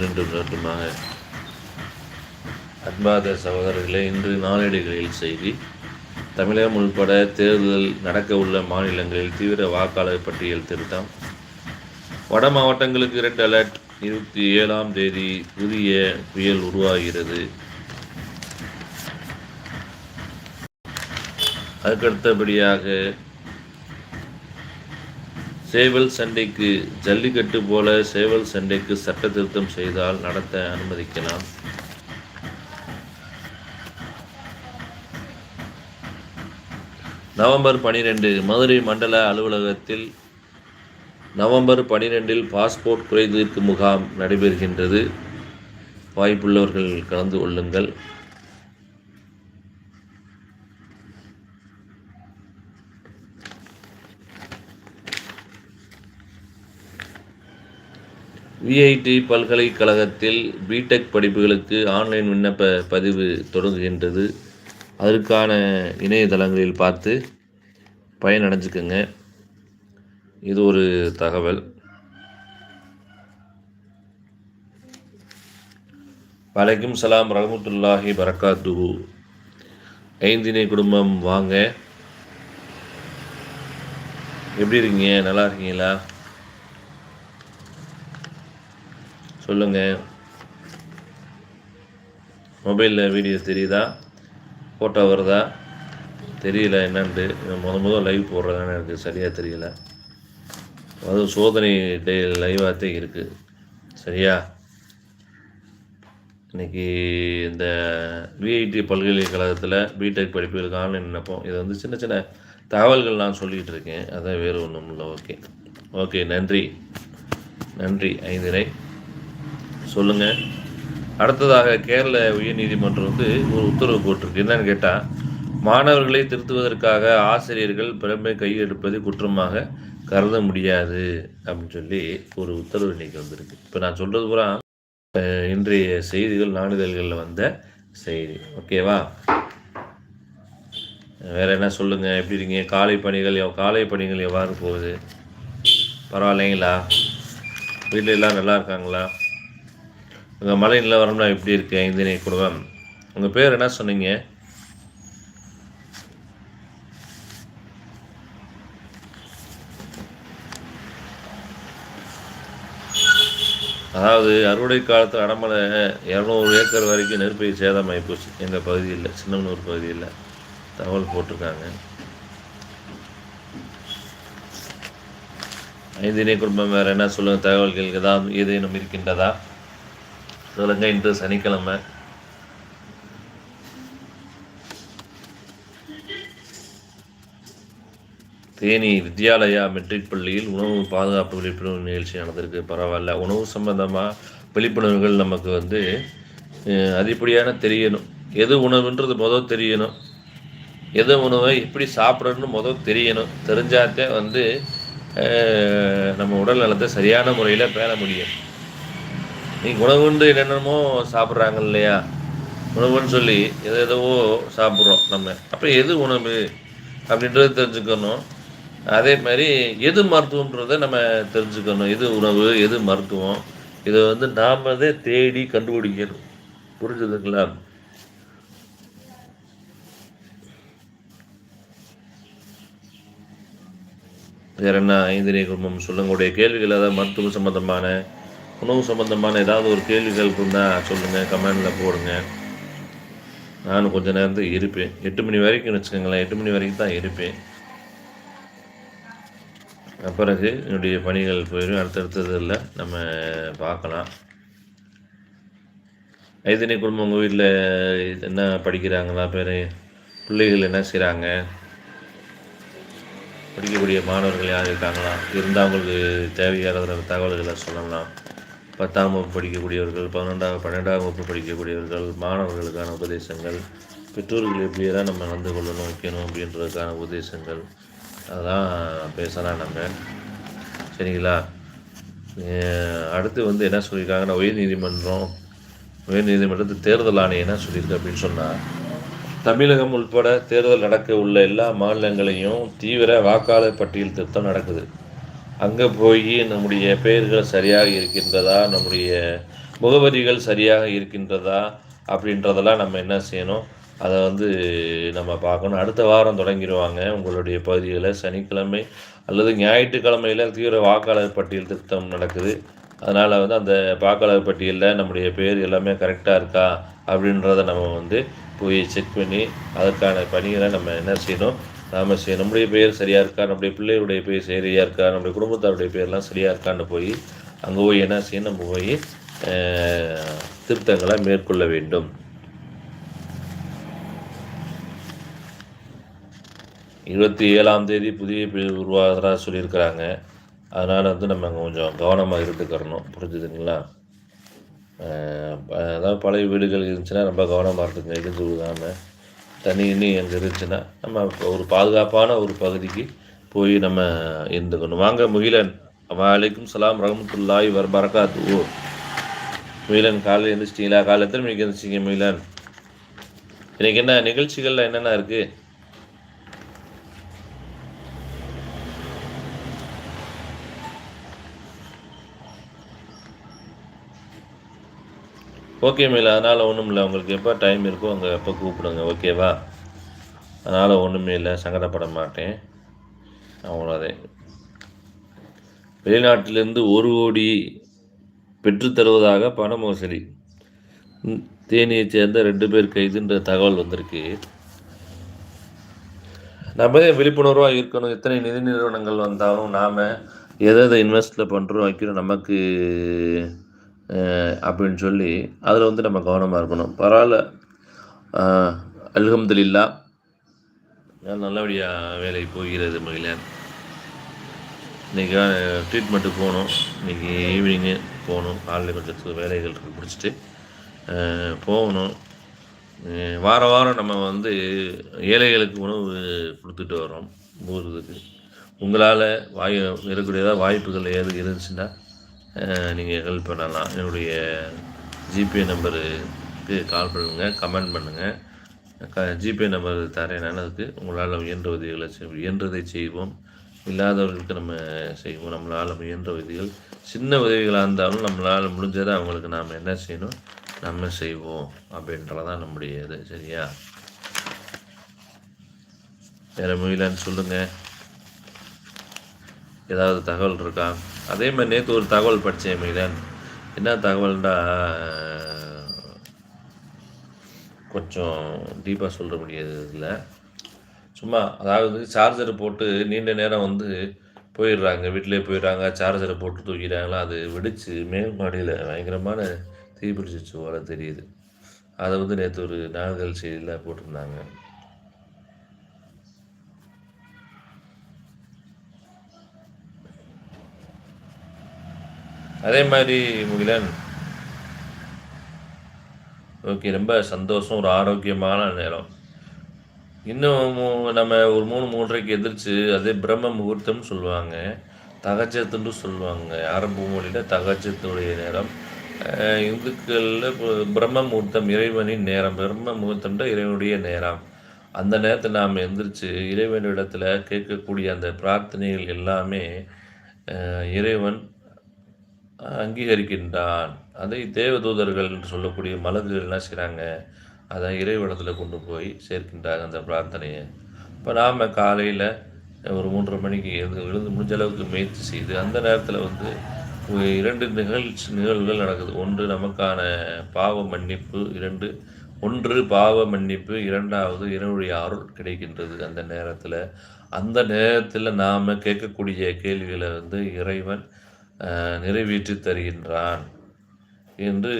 மீண்டும் மீண்டுமாக அன்பாத சகோதரர்களே இன்று நாளேடுகளில் செய்தி. தமிழகம் உள்பட தேர்தல் நடக்க உள்ள மாநிலங்களில் தீவிர வாக்காளர் பட்டியல் திருத்தம். வட மாவட்டங்களுக்கு ரெட் அலர்ட். இருபத்தி ஏழாம் தேதி புதிய புயல் உருவாகிறது. அதுக்கடுத்தபடியாக சேவல் சண்டைக்கு ஜல்லிக்கட்டு போல சேவல் சண்டைக்கு சட்ட திருத்தம் செய்தால் நடத்த அனுமதிக்கலாம். நவம்பர் பனிரெண்டு மதுரை மண்டல அலுவலகத்தில் நவம்பர் பனிரெண்டில் பாஸ்போர்ட் குறைதீர்க்கு முகாம் நடைபெறுகின்றது. வாய்ப்புள்ளவர்கள் கலந்து கொள்ளுங்கள். விஐடி பல்கலைக்கழகத்தில் பிடெக் படிப்புகளுக்கு ஆன்லைன் விண்ணப்ப பதிவு தொடங்குகின்றது. அதற்கான இணையதளங்களில் பார்த்து பயனடைஞ்சுக்கோங்க. இது ஒரு தகவல். வலைக்கும் சலாம் ரஹமத்துல்லாஹி பரக்காத்துஹு. ஐந்தினை குடும்பம் வாங்க. எப்படி இருக்கீங்க? நல்லா இருக்கீங்களா? சொல்லுங்கள் மொபைலில் வீடியோ தெரியுதா? ஃபோட்டோ வருதா? தெரியல என்னன்ட்டு. முத முதல் லைவ் போடுறதான்னு எனக்கு சரியாக தெரியல. அதுவும் சோதனை டே லைவாகத்தே இருக்குது சரியா? இன்றைக்கி இந்த விஐடி பல்கலைக்கழகத்தில் பிடெக் படிப்புகளுக்கு ஆன்லைன் விண்ணப்பம். இது வந்து சின்ன சின்ன தகவல்கள் நான் சொல்லிகிட்டு இருக்கேன். அதான் வேறு ஒன்றும் இல்லை. ஓகே ஓகே நன்றி. நன்றி. ஐந்தினை சொல்லுங்கள் அடுத்ததாக கேரள உயர்நீதிமன்றம் வந்து ஒரு உத்தரவு போட்டிருக்கு. என்னன்னு கேட்டால் மாணவர்களை திருத்துவதற்காக ஆசிரியர்கள் பிறமை கையெடுப்பது குற்றமாக கருத முடியாது அப்படின்னு சொல்லி ஒரு உத்தரவு இன்னைக்கு வந்திருக்கு. இப்போ நான் சொல்கிறது பூரா இன்றைய செய்திகள் நாளிதழ்களில் வந்த செய்தி. ஓகேவா வேற என்ன சொல்லுங்கள் எப்படி இருக்கீங்க? காலை பணிகள் காலை பணிகள் எவ்வாறு போகுது? பரவாயில்லைங்களா? வீட்டில் எல்லாம் நல்லா இருக்காங்களா? உங்கள் மலை நிலவரம்லாம் எப்படி இருக்கு? ஐந்தினை குடும்பம். உங்கள் பேர் என்ன சொன்னீங்க? அதாவது அறுவடை காலத்தில் அடமலை இரநூறு ஏக்கர் வரைக்கும் நெருப்பை சேதமாகி போச்சு. எங்கள் பகுதியில் சின்னமனூர் பகுதியில் தகவல் போட்டிருக்காங்க. ஐந்தினை குடும்பம் வேறு என்ன சொல்லுங்கள் தகவல்கள் ஏதாவது ஏதேனும் இருக்கின்றதா? சொல்லுங்க இன்று சனிக்கிழமை. தேனி வித்யாலயா மெட்ரிக் பள்ளியில் உணவு பாதுகாப்பு விழிப்புணர்வு நிகழ்ச்சி நடந்திருக்கு. பரவாயில்ல. உணவு சம்பந்தமாக விழிப்புணர்வுகள் நமக்கு வந்து அதிகப்படியான தெரியணும். எது உணவுன்றது மொதல் தெரியணும். எது உணவை எப்படி சாப்பிட்றதுன்னு மொதல் தெரியணும். தெரிஞ்சாத்தே வந்து நம்ம உடல் நலத்தை சரியான முறையில் பேண முடியும். நீ உணவுண்டு என்னென்னமோ சாப்பிட்றாங்க இல்லையா உணவுன்னு சொல்லி எதை எதவோ சாப்பிட்றோம் நம்ம. அப்போ எது உணவு அப்படின்றத தெரிஞ்சுக்கணும். அதே மாதிரி எது மருத்துவன்றதை நம்ம தெரிஞ்சுக்கணும். எது உணவு எது மருத்துவம் இதை வந்து நாம் தான் தேடி கண்டுபிடிக்கணும். புரிஞ்சுதுங்களா? வேற என்ன ஐந்திரை குடும்பம் சொல்லுங்களுடைய கேள்விகள் அதாவது மருத்துவம் சம்பந்தமான உணவு சம்பந்தமான ஏதாவது ஒரு கேள்விகள் இருந்தால் சொல்லுங்கள் கமெண்டில் போடுங்க. நானும் கொஞ்ச நேரத்துக்கு இருப்பேன். எட்டு மணி வரைக்கும் வச்சுக்கோங்களேன். எட்டு மணி வரைக்கும் தான் இருப்பேன். பிறகு என்னுடைய பணிகள் போயிடும் அடுத்தடுத்ததில் நம்ம பார்க்கலாம். ஐதனி குடும்பம் உங்கள் வீட்டில் என்ன படிக்கிறாங்களா? பேர் பிள்ளைகள் என்ன செய்கிறாங்க படிக்கக்கூடிய மாணவர்கள் யார் இருக்காங்களா? இருந்தால் அவங்களுக்கு தேவையான தகவல்களை சொல்லலாம். பத்தாம் வகுப்பு படிக்கக்கூடியவர்கள் பன்னெண்டாம் பன்னெண்டாம் வகுப்பு படிக்கக்கூடியவர்கள் மாணவர்களுக்கான உபதேசங்கள் பெற்றோர்கள் எப்படியெல்லாம் நம்ம நடந்து கொள்ளணும் வைக்கணும் அப்படின்றதுக்கான உபதேசங்கள் அதெல்லாம் பேசலாம் நம்ம. சரிங்களா? அடுத்து வந்து என்ன சொல்லியிருக்காங்கன்னா உயர்நீதிமன்றம் உயர்நீதிமன்றத்து தேர்தல் ஆணையம் என்ன சொல்லியிருக்கு அப்படின்னு சொன்னால் தமிழகம் உட்பட தேர்தல் நடக்க உள்ள எல்லா மாநிலங்களையும் தீவிர வாக்காளர் பட்டியல் திருத்தம் நடக்குது. அங்கே போய் நம்முடைய பெயர்கள் சரியாக இருக்கின்றதா நம்முடைய முகவரிகள் சரியாக இருக்கின்றதா அப்படின்றதெல்லாம் நம்ம என்ன செய்யணும் அதை வந்து நம்ம பார்க்கணும். அடுத்த வாரம் தொடங்கிடுவாங்க உங்களுடைய பகுதியில் சனிக்கிழமை அல்லது ஞாயிற்றுக்கிழமையில் தீவிர வாக்காளர் பட்டியல் திருத்தம் நடக்குது. அதனால் வந்து அந்த வாக்காளர் பட்டியலில் நம்முடைய பேர் எல்லாமே கரெக்டாக இருக்கா அப்படின்றத நம்ம வந்து போய் செக் பண்ணி அதற்கான பணிகளை நம்ம என்ன செய்யணும் நாம் செய்ய நம்முடைய பெயர் சரியாக இருக்கா? நம்முடைய பிள்ளையுடைய பெயர் சரியாக இருக்கா? நம்முடைய குடும்பத்தாருடைய பெயர்லாம் சரியாக இருக்கான்னு போய் அங்கே போய் என்ன செய்யணும் நம்ம போய் திருத்தங்களை மேற்கொள்ள வேண்டும். இருபத்தி ஏழாம் தேதி புதிய உருவாகிறதா சொல்லியிருக்கிறாங்க. அதனால் வந்து நம்ம அங்கே கொஞ்சம் கவனமாக இருந்துக்கிறணும். புரிஞ்சுதுங்களா அதாவது பழைய வீடுகள் இருந்துச்சுன்னா ரொம்ப கவனமாக இருக்குங்க இடிஞ்சு விடாமல் தண்ணி இன்னி அங்கே இருந்துச்சுன்னா நம்ம ஒரு பாதுகாப்பான ஒரு பகுதிக்கு போய் நம்ம இருந்துக்கணும். வாங்க முகிலன். வலைக்கும் சலாம் ரஹமத்துல்லாய் வர் பரகாத்து ஓ முகிலன் காலையில் எழுந்திரிச்சிட்டிங்களா காலையில் எத்தனை மணிக்கு எழுந்திரிச்சிங்க முகிலன்? இன்றைக்கி என்ன நிகழ்ச்சிகள்லாம் என்னென்ன இருக்குது ஓகே மேல அதனால் ஒன்றும் இல்லை உங்களுக்கு எப்போ டைம் இருக்கோ அங்கே எப்போ கூப்பிடுங்க. ஓகேவா அதனால் ஒன்றுமே இல்லை. சங்கடப்பட மாட்டேன். அவ்வளோதே வெளிநாட்டிலிருந்து ஒரு கோடி பெற்றுத்தருவதாக பண மோசடி. தேனியை சேர்ந்த ரெண்டு பேர் கைதுன்ற தகவல் வந்திருக்கு. நம்ம விழிப்புணர்வாக இருக்கணும்? எத்தனை நிதி நிறுவனங்கள் வந்தாலும் நாம் எதை எதை இன்வெஸ்ட்டில் பண்ணுறோம் வைக்கிறோம் நமக்கு அப்படின்னு சொல்லி அதில் வந்து நம்ம கவனமாக இருக்கணும். பரவாயில்ல. அல்ஹம்துலில்லா. நல்லபடியாக வேலை போகிறது மகிழன் இன்றைக்கி ட்ரீட்மெண்ட்டுக்கு போகணும். இன்றைக்கி ஈவினிங்கு போகணும். காலையில் கொஞ்சம் வேலைகள் முடிச்சுட்டு பிடிச்சிட்டு போகணும். வார வாரம் நம்ம வந்து ஏழைகளுக்கு உணவு கொடுத்துட்டு வரோம் ஊருக்கு உங்களால் வாய் இருக்கக்கூடியதாக வாய்ப்புகள் ஏது இருந்துச்சுன்னா நீங்கள் ஹெல்ப் பண்ணலாம். என்னுடைய ஜிபே நம்பருக்கு கால் பண்ணுங்கள் கமெண்ட் பண்ணுங்கள் க ஜிபே நம்பர் தரேன் அதுக்கு. உங்களால் இயன்ற உதவிகளை செய் இயன்றதை செய்வோம். இல்லாதவர்களுக்கு நம்ம செய்வோம். நம்மளால் முயன்ற உதவிகள் சின்ன உதவிகளாக இருந்தாலும் நம்மளால் முடிஞ்சதை அவங்களுக்கு நாம் என்ன செய்யணும்? நம்ம செய்வோம். அப்படின்றதான் நம்முடைய இது சரியா? வேறு முயலன்னு சொல்லுங்கள் ஏதாவது தகவல் இருக்கா? அதே மாதிரி நேற்று ஒரு தகவல் படித்தேன் மீதன் என்ன தகவல்டா கொஞ்சம் டீப்பாக சொல்ல முடியாது இதில் சும்மா அதாவது சார்ஜரை போட்டு நீண்ட நேரம் வந்து போயிடுறாங்க வீட்டிலே போயிடுறாங்க சார்ஜரை போட்டு தூக்கிடுறாங்களா அது வெடித்து மேல் மாடியில் பயங்கரமான தீ வர தெரியுது. அதை வந்து நேற்று ஒரு நாகல் செய்தியில் போட்டிருந்தாங்க. அதே மாதிரி முகிலன். ஓகே ரொம்ப சந்தோஷம் ஒரு ஆரோக்கியமான நேரம். இன்னும் நம்ம ஒரு மூணு மூன்றரைக்கு எதிர்த்து அதே பிரம்ம முகூர்த்தம்னு சொல்லுவாங்க. தகச்சத்துன்னு சொல்லுவாங்க. ஆரம்ப மொழியில் தகச்சத்துடைய நேரம். இந்துக்களில் பிரம்ம முகூர்த்தம் இறைவனின் நேரம். பிரம்ம முகூர்த்தம்ன்ற இறைவனுடைய நேரம். அந்த நேரத்தில் நாம் எந்திரிச்சு இறைவனிடத்தில் கேட்கக்கூடிய அந்த பிரார்த்தனைகள் எல்லாமே இறைவன் அங்கீகரிக்கின்றான். அதை தேவதூதர்கள் என்று சொல்லக்கூடிய மலர்கள் என்ன செய்கிறாங்க அதை இறைவனத்தில் கொண்டு போய் சேர்க்கின்றாங்க அந்த பிரார்த்தனையை. இப்போ நாம் காலையில் ஒரு மூன்றரை மணிக்கு எழுந்து எழுந்து முடிஞ்ச அளவுக்கு முயற்சி செய்து அந்த நேரத்தில் வந்து இரண்டு நிகழ்ச்சி நிகழ்வுகள் நடக்குது. ஒன்று நமக்கான பாவ மன்னிப்பு இரண்டு ஒன்று பாவ மன்னிப்பு இரண்டாவது இரவுடைய அருள் கிடைக்கின்றது அந்த நேரத்தில். அந்த நேரத்தில் நாம் கேட்கக்கூடிய கேள்விகளை வந்து இறைவன் நிறைவேற்றி தருகின்றான் என்று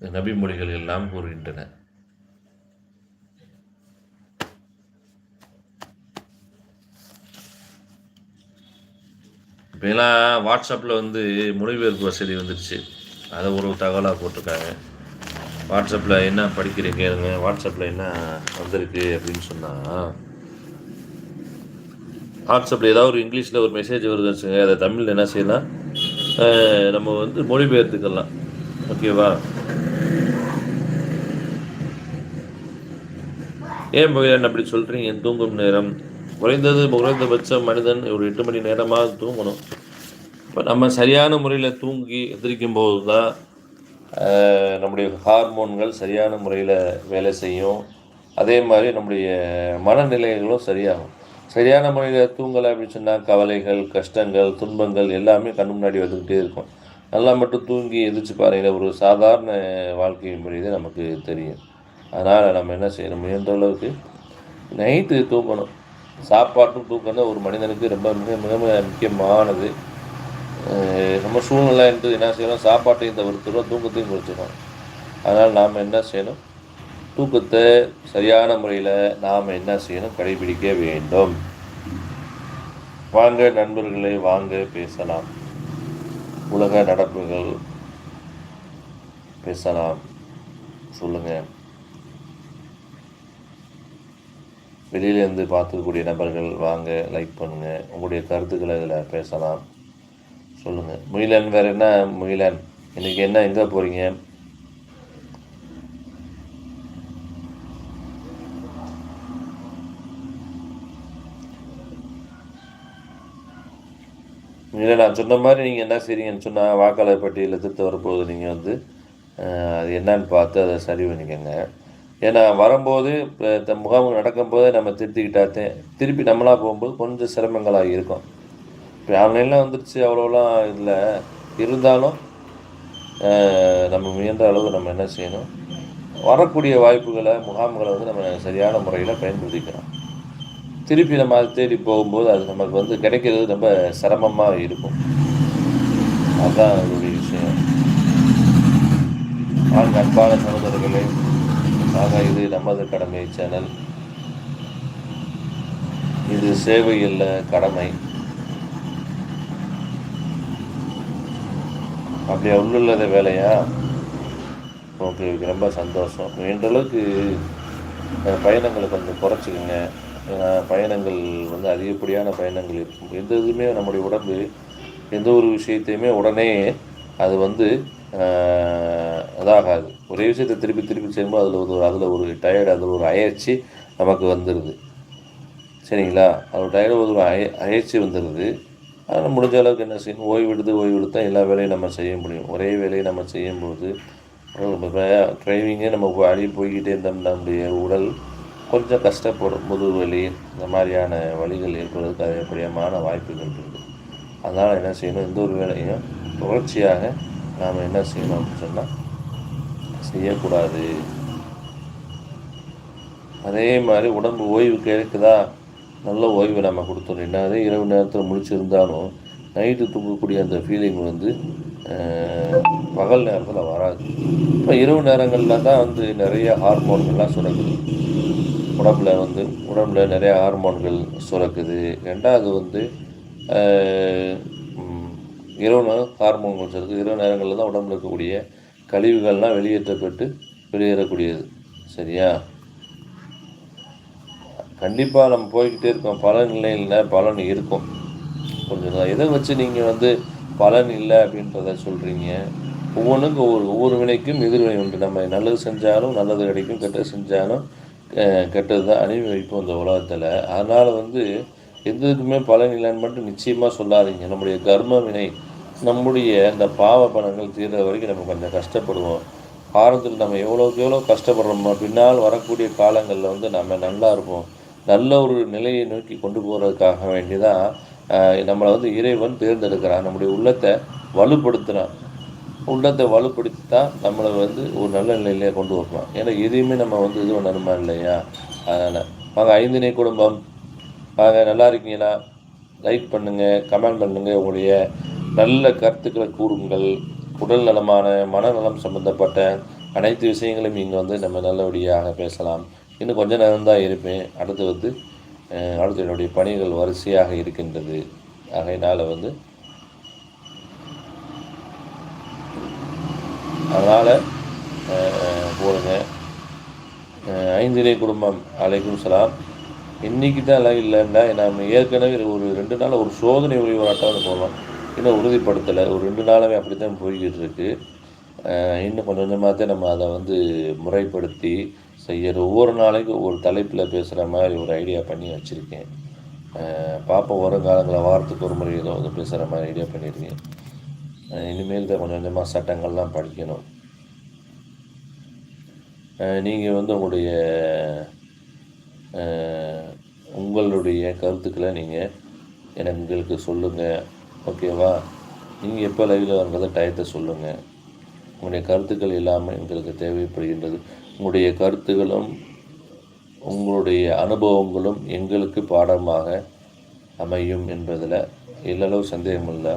நபிமொழிகள் எல்லாம் கூறுகின்றன. இப்போலாம் வாட்ஸ்அப்பில் வந்து மொழிபெயர்ப்பு வசதி வந்துடுச்சு அதை ஒரு தகவலாக போட்டிருக்காங்க. வாட்ஸ்அப்பில் என்ன படிக்கிறீங்க? வாட்ஸ்அப்பில் என்ன வந்திருக்கு அப்படின்னு சொன்னால் வாட்ஸ்அப்பில் ஏதாவது ஒரு இங்கிலீஷில் ஒரு மெசேஜ் வருது வச்சுங்க அதை தமிழில் என்ன செய்யலாம்? நம்ம வந்து மொழிபெயர்த்துக்கலாம். ஓகேவா ஏன் மகிழன் அப்படி சொல்கிறீங்க தூங்கும் நேரம். குறைந்தது குறைந்தபட்சம் மனிதன் ஒரு எட்டு மணி நேரமாக தூங்கணும். இப்போ நம்ம சரியான முறையில் தூங்கி எந்திரிக்கும் போது தான் நம்முடைய ஹார்மோன்கள் சரியான முறையில் வேலை செய்யும். அதே மாதிரி நம்முடைய மனநிலைகளும் சரியாகும். சரியான முறையில் தூங்கலை அப்படின்னு சொன்னால் கவலைகள் கஷ்டங்கள் துன்பங்கள் எல்லாமே கண் முன்னாடி வந்துக்கிட்டே இருக்கும். நல்லா மட்டும் தூங்கி எதிர்த்து பாருங்கள் ஒரு சாதாரண வாழ்க்கை முறையே நமக்கு தெரியும். அதனால் நம்ம என்ன செய்யணும்? முயன்ற அளவுக்கு நைட்டு தூங்கணும். சாப்பாட்டும் தூக்கம் தான் ஒரு மனிதனுக்கு ரொம்ப மிக மிக மிக முக்கியமானது. நம்ம சூழ்நிலை என்று என்ன செய்யணும்? சாப்பாட்டையும் தவிர்த்துடும் தூக்கத்தையும் குறைச்சிடும் அதனால் நாம் என்ன செய்யணும்? தூக்கத்தை சரியான முறையில் நாம் என்ன செய்யணும்? கடைபிடிக்க வேண்டும். வாங்க நண்பர்களை வாங்க பேசலாம். உலக நடப்புகள் பேசலாம். சொல்லுங்கள் வெளியிலேருந்து பார்த்துக்கக்கூடிய நபர்கள் வாங்க லைக் பண்ணுங்கள் உங்களுடைய கருத்துக்களை இதில் பேசலாம். சொல்லுங்கள் முயலன் வேறு என்ன? முயலன் இன்றைக்கி என்ன எங்கே போகிறீங்க இல்லை நான் சொன்ன மாதிரி நீங்கள் என்ன செய்றீங்கன்னு சொன்னால் வாக்காளர் பட்டியலில் திருத்த வரப்போகுது நீங்கள் வந்து அது என்னன்னு பார்த்து அதை சரி பண்ணிக்கோங்க. ஏன்னா வரும்போது இப்போ இந்த முகாம் நடக்கும்போதே நம்ம திருத்திக்கிட்டாத்தே திருப்பி நம்மளாக போகும்போது கொஞ்சம் சிரமங்களாக இருக்கும். இப்போ ஆன்லைனில் வந்துருச்சு அவ்வளோலாம் இல்லை. இருந்தாலும் நம்ம முயன்ற அளவு நம்ம என்ன செய்யணும்? வரக்கூடிய வாய்ப்புகளை முகாம்களை வந்து நம்ம சரியான முறையில் பயன்படுத்திக்கிறோம் திருப்பி நம்ம அதை தேடி போகும்போது அது நமக்கு வந்து கிடைக்கிறது ரொம்ப சிரமமாக இருக்கும். அதுதான் அதனுடைய விஷயம். ஆக அன்பான சகோதரர்களே ஆக இது நமது கடமை சேனல். இது சேவை இல்லை கடமை. அப்படியே உள்ளுள்ளத வேலையா? ஓகே ரொம்ப சந்தோஷம். வேண்டளவுக்கு பயணங்களை கொஞ்சம் குறைச்சிக்கோங்க. பயணங்கள் வந்து அதிகப்படியான பயணங்கள் இருக்கும் எந்த இதுவுமே நம்முடைய உடம்பு எந்த ஒரு விஷயத்தையுமே உடனே அது வந்து இதாகாது. அதாகாது ஒரே விஷயத்தை திருப்பி திருப்பி செய்யும்போது அதில் ஒரு அதில் ஒரு டயர்டு அதில் ஒரு அயற்சி நமக்கு வந்துடுது சரிங்களா? அது டயர்டு ஒரு அய அயற்சி வந்துடுது அதனால் முடிஞ்ச அளவுக்கு என்ன செய்யணும்? ஓய்வு எடுத்து ஓய்வு எல்லா வேலையும் நம்ம செய்ய முடியும். ஒரே வேலையை நம்ம செய்யும்போது டிரைவிங்கே நம்ம அடி போய்கிட்டே இருந்தோம்னா நம்முடைய உடல் கொஞ்சம் கஷ்டப்படும் முதுகு வலி இந்த மாதிரியான வழிகள் ஏற்படுவதற்கு அதிகப்படியமான வாய்ப்புகள் இருக்குது. அதனால் என்ன செய்யணும்? எந்த ஒரு வேலையும் தொடர்ச்சியாக நாம் என்ன செய்யணும் அப்படின்னு சொன்னால் செய்யக்கூடாது. அதே மாதிரி உடம்பு ஓய்வு கிடைக்குதா நல்ல ஓய்வு நம்ம கொடுத்துடணும். என்னதே இரவு நேரத்தில் முழிச்சிருந்தாலும் நைட்டு தூங்கக்கூடிய அந்த ஃபீலிங் வந்து பகல் நேரத்தில் வராது. இப்போ இரவு நேரங்களில் தான் வந்து நிறைய ஹார்மோன்கள்லாம் சுரக்குது. உடம்புல வந்து உடம்புல நிறைய ஹார்மோன்கள் சுரக்குது. ரெண்டாவது வந்து இரவு நேரம் ஹார்மோன்கள் சுரக்குது. இரவு நேரங்களில் தான் உடம்புல இருக்கக்கூடிய கழிவுகள்லாம் வெளியேற்றப்பட்டு வெளியேறக்கூடியது. சரியா? கண்டிப்பாக நம்ம போய்கிட்டே இருக்கோம். பலன் இல்லைன்னா பலன் இருக்கும். கொஞ்சம் எதை வச்சு நீங்கள் வந்து பலன் இல்லை அப்படின்றத சொல்கிறீங்க ஒவ்வொன்றுக்கும் ஒவ்வொரு ஒவ்வொரு வினைக்கும் எதிர்வினை உண்டு. நம்ம நல்லது செஞ்சாலும் நல்லது கிடைக்கும் கெட்டது செஞ்சாலும் கெட்டது தான் அனுபவிப்போம் இந்த உலகத்தில். அதனால் வந்து எந்ததுக்குமே பலன் இல்லைன்னு மட்டும் நிச்சயமாக சொல்லாதீங்க. நம்முடைய கர்ம வினை நம்முடைய இந்த பாவ பணங்கள் தீர்ற வரைக்கும் நம்ம கொஞ்சம் கஷ்டப்படுவோம். ஆரம்பத்தில் நம்ம எவ்வளோக்கு எவ்வளோ கஷ்டப்படுறோமோ பின்னால் வரக்கூடிய காலங்களில் வந்து நம்ம நல்லா இருப்போம். நல்ல ஒரு நிலையை நோக்கி கொண்டு போகிறதுக்காக வேண்டி தான் நம்மளை வந்து இறைவன் தேர்ந்தெடுக்கிறான். நம்முடைய உள்ளத்தை வலுப்படுத்துகிறான் உள்ளத்தை வலுப்படுத்தி தான் நம்மளை வந்து ஒரு நல்ல நிலையிலே கொண்டு வரலாம். ஏன்னா எதையுமே நம்ம வந்து இது பண்ணணுமா இல்லையா? அதனால். வாங்க ஐந்தினை குடும்பம். வாங்க நல்லா இருக்கீங்களா? லைக் பண்ணுங்கள் கமெண்ட் பண்ணுங்கள் உங்களுடைய நல்ல கருத்துக்களை கூறுங்கள். உடல் நலமான மனநலம் சம்பந்தப்பட்ட அனைத்து விஷயங்களையும் இங்கே வந்து நம்ம நல்லபடியாக பேசலாம். இன்னும் கொஞ்ச நேரம் தான் இருப்பேன். அடுத்து வந்து அடுத்து என்னுடைய பணிகள் வரிசையாக இருக்கின்றது. ஆகையினால் வந்து அதனால் போடுங்க. ஐந்திரை குடும்பம் அலைக்கும் சலாம். இன்றைக்கி தான் எல்லாம் இல்லைன்னா நம்ம ஏற்கனவே ஒரு ரெண்டு நாள் ஒரு சோதனை ஒளிவராட்டம் போகலாம் இன்னும் உறுதிப்படுத்தலை. ஒரு ரெண்டு நாளாகவே அப்படி தான் போய்கிட்டு இருக்கு. இன்னும் கொஞ்சம் கொஞ்சமாக தான் நம்ம அதை வந்து முறைப்படுத்தி செய்கிற ஒவ்வொரு நாளைக்கும் ஒவ்வொரு தலைப்பில் பேசுகிற மாதிரி ஒரு ஐடியா பண்ணி வச்சுருக்கேன். பார்ப்போம் வருங்காலங்களில் வாரத்துக்கு ஒரு முறை ஏதோ வந்து பேசுகிற மாதிரி ஐடியா பண்ணியிருக்கேன். இனிமேல் தான் கொஞ்சம் கொஞ்சமாக சட்டங்கள்லாம் படிக்கணும். நீங்கள் வந்து உங்களுடைய உங்களுடைய கருத்துக்களை நீங்கள் எனக்கு எங்களுக்கு சொல்லுங்கள் ஓகேவா? நீங்கள் எப்போ லைவில் வரங்கிறத டயத்தை சொல்லுங்கள் உங்களுடைய கருத்துக்கள் இல்லாமல் எங்களுக்கு தேவைப்படுகின்றது. உங்களுடைய கருத்துகளும் உங்களுடைய அனுபவங்களும் எங்களுக்கு பாடமாக அமையும் என்பதில் எல்லளவு சந்தேகம் இல்லை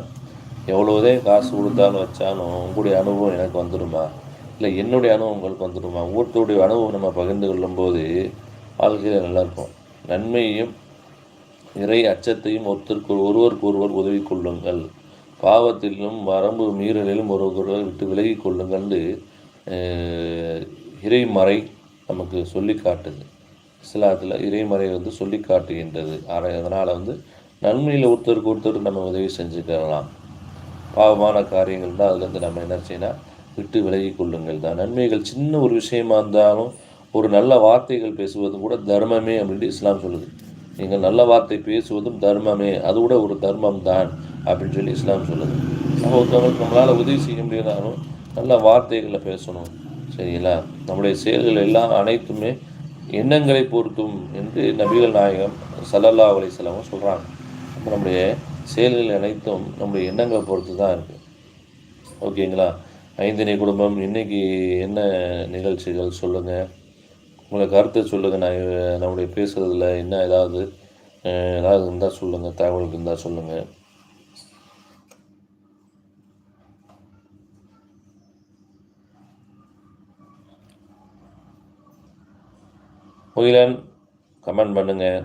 எவ்வளோதே காசு கொடுத்தாலும் வச்சாலும் உங்களுடைய அனுபவம் எனக்கு வந்துடுமா? இல்லை என்னுடைய அனுபவம் உங்களுக்கு வந்துடுமா? ஒவ்வொருத்தருடைய அனுபவம் நம்ம பகிர்ந்து கொள்ளும்போது வாழ்க்கையில் நல்லாயிருக்கும் நன்மையும் இறை அச்சத்தையும் ஒருத்தருக்கு ஒருவருக்கு ஒருவர் உதவி கொள்ளுங்கள். பாவத்திலும் வரம்பு மீறலிலும் ஒருவரை விட்டு விலகி கொள்ளுங்கள்னு இறைமறை நமக்கு சொல்லி காட்டுது. இஸ்லாத்தில் இறைமறை வந்து சொல்லி காட்டுகின்றது. அதனால் வந்து நன்மையில் ஒருத்தருக்கு ஒருத்தர் நம்ம உதவி செஞ்சுக்கலாம். பாவமான காரியங்கள் தான் அதுலேருந்து நம்ம என்ன செய்யணும் விட்டு விலகி கொள்ளுங்கள் தான். நன்மைகள் சின்ன ஒரு விஷயமா இருந்தாலும் ஒரு நல்ல வார்த்தைகள் பேசுவதும் கூட தர்மமே அப்படின்ட்டு இஸ்லாம் சொல்லுது. நீங்கள் நல்ல வார்த்தை பேசுவதும் தர்மமே அது கூட ஒரு தர்மம் தான் அப்படின்னு சொல்லி இஸ்லாம் சொல்லுது. நம்ம ஒருத்தவங்களுக்கு நம்மளால் உதவி செய்ய முடியாதாலும் நல்ல வார்த்தைகளை பேசணும் சரிங்களா? நம்முடைய செயல்கள் எல்லாம் அனைத்துமே எண்ணங்களை பொறுத்தும் என்று நபிகள் நாயகம் சல்லல்லா அலிஸ்லாமும் சொல்கிறாங்க நம்முடைய செயல்கள் அனைத்தும் நம்முடைய எண்ணங்களை பொறுத்து தான் இருக்குது ஓகேங்களா? ஐந்தினை குடும்பம் இன்னைக்கு என்ன நிகழ்ச்சிகள் சொல்லுங்கள் உங்களை கருத்தை சொல்லுங்கள் நான் நம்முடைய பேசுகிறதுல என்ன ஏதாவது ஏதாவது இருந்தால் சொல்லுங்கள் தகவல் இருந்தால் சொல்லுங்கள் முகிலன் கமெண்ட் பண்ணுங்கள்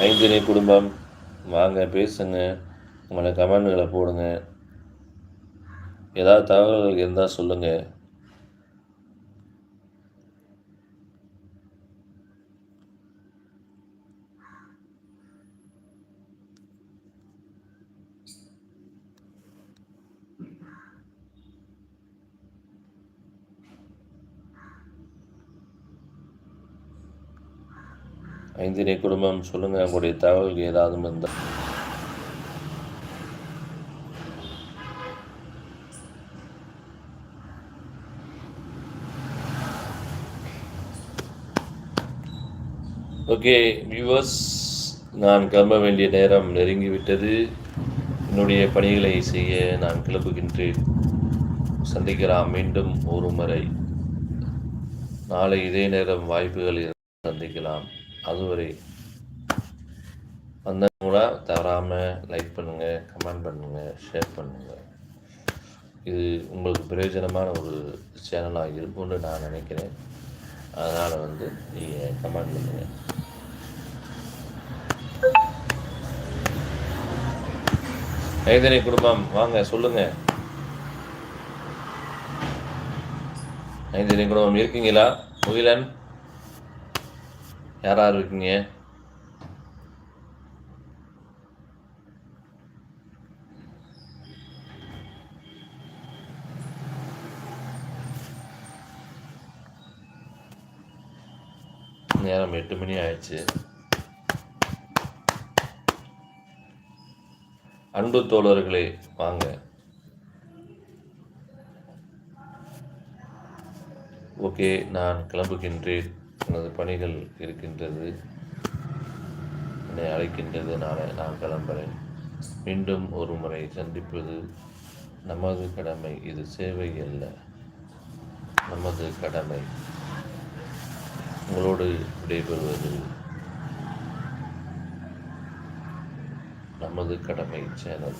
ஐந்தினை குடும்பம் வாங்க பேசுங்க. உங்களை கமெண்ட்களை போடுங்க. ஏதாவது தகவல்கள் இருந்தால் சொல்லுங்கள் ஐந்தினை குடும்பம் சொல்லுங்கள் உங்களுடைய தகவல்கள் ஏதாவது இருந்தால் ஓகே வியூவர்ஸ் நான் கிளம்ப வேண்டிய நேரம் நெருங்கிவிட்டது. என்னுடைய பணிகளை செய்ய நான் கிளம்புகின்றேன். சந்திக்கலாம் மீண்டும் ஒரு முறை. நாளை இதே நேரம் வாய்ப்புகள் சந்திக்கலாம். அதுவரை கூட தவறாமல் லைக் பண்ணுங்கள் கமெண்ட் பண்ணுங்கள் ஷேர் பண்ணுங்கள் இது உங்களுக்கு பிரயோஜனமான ஒரு சேனலாக இருக்கும்னு நான் நினைக்கிறேன். அதனால் வந்து நீங்கள் கமெண்ட் பண்ணுங்கள் கைதனை குடும்பம் வாங்க சொல்லுங்க. ஐந்தனை குடும்பம் இருக்கீங்களா? முகிலன்? யார் யார் இருக்கீங்க? நேரம் எட்டு மணி ஆயிடுச்சு. அன்பு தோழர்களே வாங்க. ஓகே நான் கிளம்புகின்றேன். எனது பணிகள் இருக்கின்றது. என்னை அழைக்கின்றது. நாளை நான் கிளம்புறேன். மீண்டும் ஒரு முறை சந்திப்பது நமது கடமை. இது சேவை அல்ல நமது கடமை. உங்களோடு விடைபெறுவது நமது கடமை சேனல்.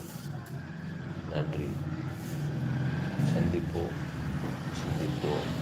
நன்றி. சந்திப்போம். சந்திப்போம்.